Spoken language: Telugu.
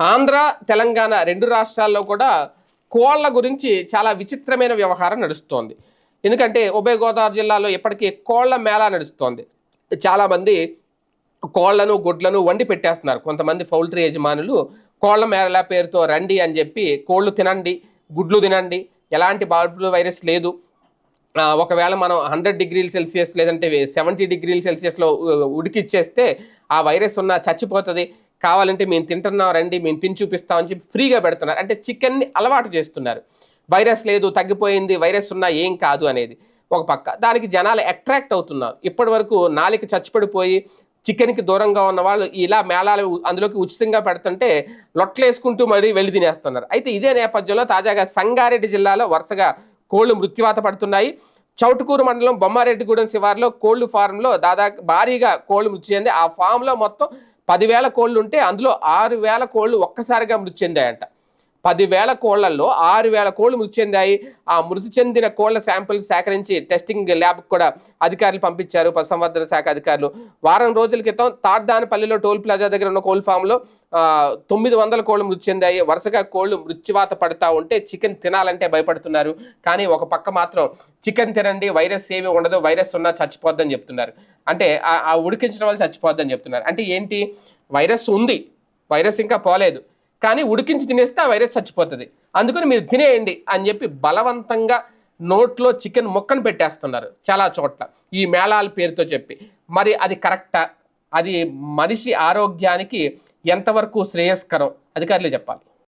ఆంధ్ర తెలంగాణ రెండు రాష్ట్రాల్లో కూడా కోళ్ళ గురించి చాలా విచిత్రమైన వ్యవహారం నడుస్తోంది. ఎందుకంటే ఉభయ గోదావరి జిల్లాలో ఇప్పటికీ కోళ్ళ మేళా నడుస్తోంది. చాలామంది కోళ్ళను గుడ్లను వండి పెట్టేస్తున్నారు. కొంతమంది పౌల్ట్రీ యజమానులు కోళ్ళ మేళా పేరుతో రండి అని చెప్పి కోళ్ళు తినండి గుడ్లు తినండి ఎలాంటి బర్డ్ వైరస్ లేదు. ఒకవేళ మనం హండ్రెడ్ డిగ్రీల సెల్సియస్ లేదంటే సెవెంటీ డిగ్రీల సెల్సియస్లో ఉడికిచ్చేస్తే ఆ వైరస్ ఉన్న చచ్చిపోతుంది. కావాలంటే మేము తింటున్నాం రండి మేము తిని చూపిస్తామని చెప్పి ఫ్రీగా పెడుతున్నారు. అంటే చికెన్ని అలవాటు చేస్తున్నారు. వైరస్ లేదు తగ్గిపోయింది వైరస్ ఉన్నా ఏం కాదు అనేది ఒక పక్క. దానికి జనాలు అట్రాక్ట్ అవుతున్నారు. ఇప్పటి వరకు నాలిక చచ్చిపడిపోయి చికెన్కి దూరంగా ఉన్న వాళ్ళు ఇలా మేళాలు అందులోకి ఉచితంగా పెడుతుంటే లొట్లేసుకుంటూ మరీ వెళ్ళి తినేస్తున్నారు. అయితే ఇదే నేపథ్యంలో తాజాగా సంగారెడ్డి జిల్లాలో వరుసగా కోళ్ళు మృత్యువాత పడుతున్నాయి. చౌటుకూరు మండలం బొమ్మారెడ్డిగూడెం శివారులో కోళ్ళు ఫారంలో దాదాపు భారీగా కోళ్ళు మృతి చెంది ఆ ఫామ్లో మొత్తం పదివేల కోళ్ళు ఉంటే అందులో ఆరు వేల కోళ్ళు ఒక్కసారిగా మృతి చెందాయంట. పదివేల కోళ్ళలో ఆరు వేల కోళ్ళు మృతి చెందాయి. ఆ మృతి చెందిన కోళ్ళ శాంపిల్స్ సేకరించి టెస్టింగ్ ల్యాబ్ కూడా అధికారులు పంపించారు. పశుసంవర్ధన శాఖ అధికారులు. వారం రోజుల క్రితం తాడ్దానపల్లిలో టోల్ ప్లాజా దగ్గర ఉన్న కోల్ ఫామ్లో తొమ్మిది వందల కోళ్ళు మృతి చెందాయి. వరుసగా కోళ్ళు మృత్యువాత పడతా ఉంటే చికెన్ తినాలంటే భయపడుతున్నారు. కానీ ఒక పక్క మాత్రం చికెన్ తినండి వైరస్ ఏమి ఉండదు వైరస్ ఉన్నా చచ్చిపోద్దని చెప్తున్నారు. అంటే ఆ ఉడికించడం వల్ల చచ్చిపోద్దని చెప్తున్నారు. అంటే ఏంటి? వైరస్ ఉంది. వైరస్ ఇంకా పోలేదు. కానీ ఉడికించి తినేస్తే ఆ వైరస్ చచ్చిపోతుంది. అందుకని మీరు తినేయండి అని చెప్పి బలవంతంగా నోట్లో చికెన్ ముక్కను పెట్టేస్తున్నారు చాలా చోట్ల. ఈ మేళాల పేరుతో చెప్పి. మరి అది కరెక్టా? అది మనిషి ఆరోగ్యానికి ఎంతవరకు శ్రేయస్కరం? అధికారులు చెప్పాలి.